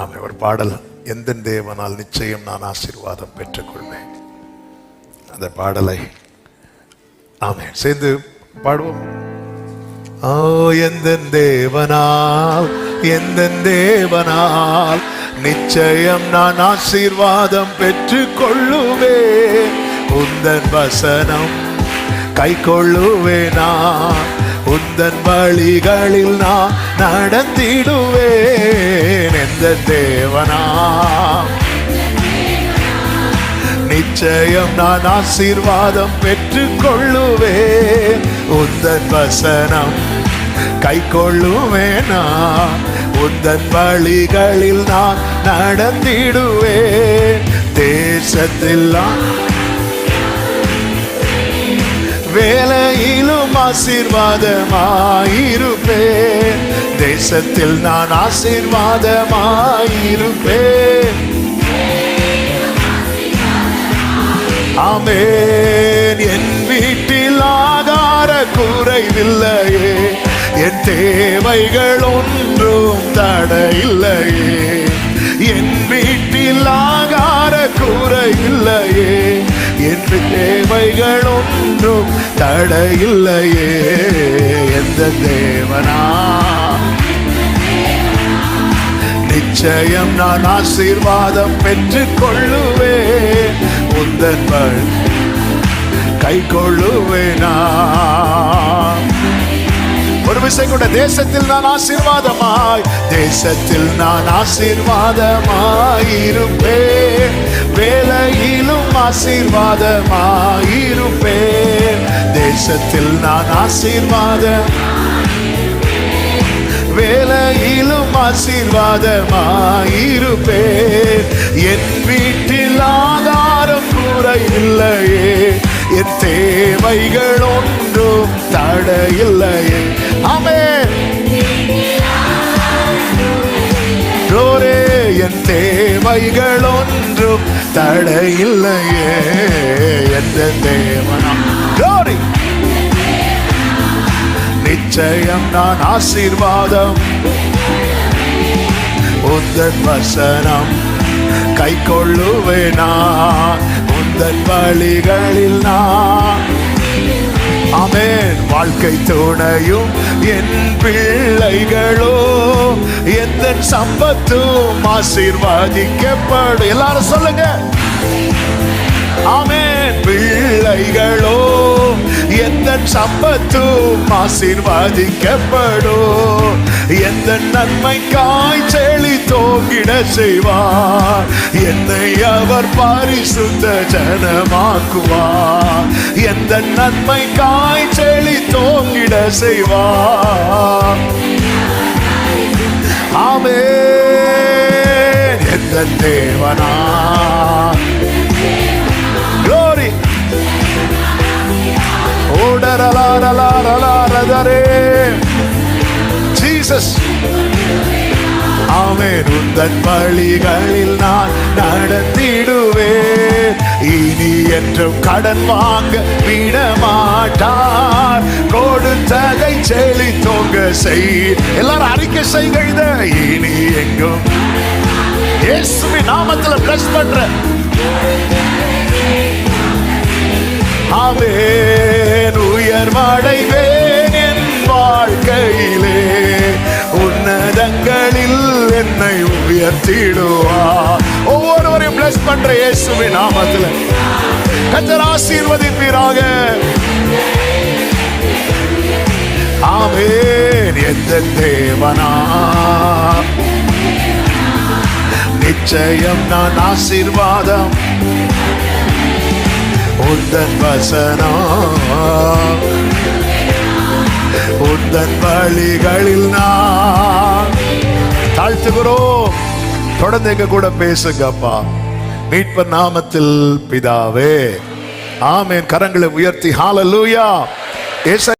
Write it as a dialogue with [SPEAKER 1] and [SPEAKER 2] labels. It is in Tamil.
[SPEAKER 1] ஆமே ஒரு பாடல். எந்த தேவனால் நிச்சயம் நான் ஆசீர்வாதம் பெற்றுக்கொள்வேன். அந்த பாடலை ஆமே சேர்ந்து பாடுவோம். ஓ எந்த தேவனால் எந்த தேவனால் நிச்சயம் நான் ஆசீர்வாதம் பெற்றுக்கொள்ளுவேன். உந்தன் வசனம் கை கொள்ளுவேனா உந்தன் வழிகளில் நான் நடந்திடுவேன். எந்த தேவனா? நிச்சயம் நான் ஆசீர்வாதம் பெற்றுக் கொள்ளுவேன் உந்தன் வசனம் கை கொள்ளுவேனா உந்தன் வழிகளில் நான் நடந்திடுவேன். தேசத்தில் நான் ஆசீர்வாதமாயிருப்பேன். தேசத்தில் நான் ஆசீர்வாதமாயிருப்பேன். ஆமேன். என் வீட்டில் ஆதார குறைவில்லையே. என் தேவைகள் ஒன்றும் தடையில்லையே. என் வீட்டில் ஆகார குறைவில்லையே. என்று தேவைகள் ஒன்றும் தடையில்லையே. எந்த தேவனா? நிச்சயம் நான் ஆசீர்வாதம் பெற்றுக் கொள்ளுவேன் உந்தன் கை கொள்ளுவேனா ஒரு விஷயம் கூட தேசத்தில் நான் ஆசீர்வாதமாய் தேசத்தில் நான் ஆசீர்வாதமாய் இருப்பேன் வேலையிலும் இருப்பேன் தேசத்தில் நான் ஆசீர்வாத வேலையிலும் ஆசீர்வாதமாயிருப்பேன். என் வீட்டில் ஆதாரம் குறையில்லையே என் தேவைகள் ஒன்றும் தடையில்லையே. ஆமே ரோரே என் தேவைகள் ஒன்றும் ஒன்றும் தடையில்லையே எந்த தேவனம். கோரி நிச்சயம் நான் ஆசீர்வாதம். உந்தன் வசனம் கை கொள்ளுவேனா? உந்தன் வழிகளில் நான். அமேன் வாழ்க்கை துணையும் என் பிள்ளைகளோ எந்த சம்பத்தும் ஆசீர்வாதிக்கப்படும். எல்லாரும் சொல்லுங்க. ஆமே பிள்ளைகளோ எந்த சம்பத்தும் ஆசீர்வாதிக்கப்படும். எந்த நன்மை காய்ச்செளி தோங்கிட செய்வார். என்னை அவர் பரிசுத்த ஜனமாக்குவார். எந்த நன்மை காய்ச்செளி தோங்கிட செய்வார். ஆமே எந்த தேவனா ஜீசஸ் ஆமென் உந்தன் வழிகளில் நான் நடத்திடுவேன். இனி என்றும் கடன் வாங்க விட மாட்டார் கொடுத்ததை செழி தோங்க செய். எல்லாரும் அறிக்கை செய்க இனி எங்கும் இயேசுவின் நாமத்துல பிளஸ் பண்ற. ஆமென் உயர்வடைவேன் என் வாழ்க்கையிலே. உன்னதங்களில் என்னை உயர்த்திடுவா. ஒவ்வொருவரையும் பிளஸ் பண்ற இயேசுவின் நாமத்துல. கத்தர் ஆசீர்வதிப்பீராக. ஆமென். எந்த தேவனா? நிச்சயம் நான் ஆசீர்வாதம். உந்தன் வசனம் உந்தன் வழிகளில் நான் தாழ்த்துகிறோம். தொடர்ந்து எங்க கூட பேசுங்கப்பா. மீட்பர் நாமத்தில் பிதாவே. ஆமேன். கரங்களை உயர்த்தி. ஹாலலூயா ஏச